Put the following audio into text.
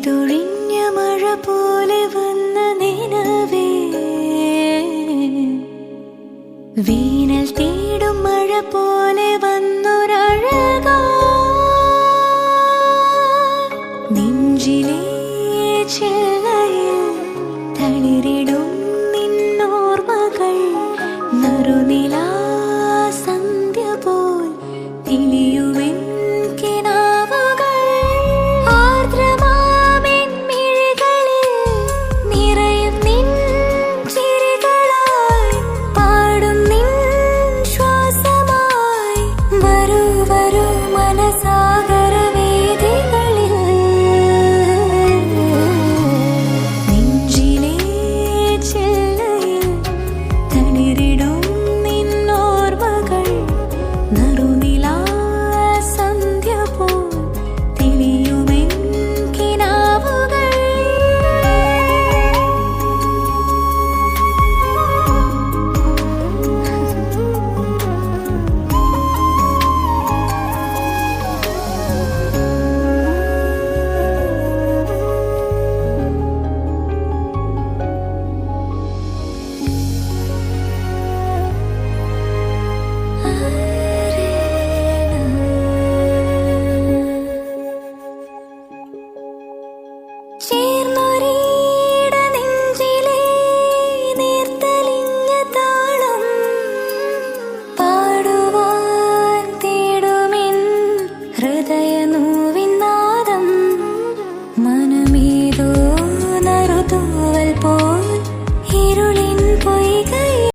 പെയ്തൊഴിഞ്ഞ മഴ പോലെ വന്ന നിലവേ. വീനൽ തേടും മഴ പോലെ വന്നൊരഴക. നെഞ്ചിലേ ചെല്ലയിൽ തളിരിടും നിന്നോർമകൾ നറുനിലാ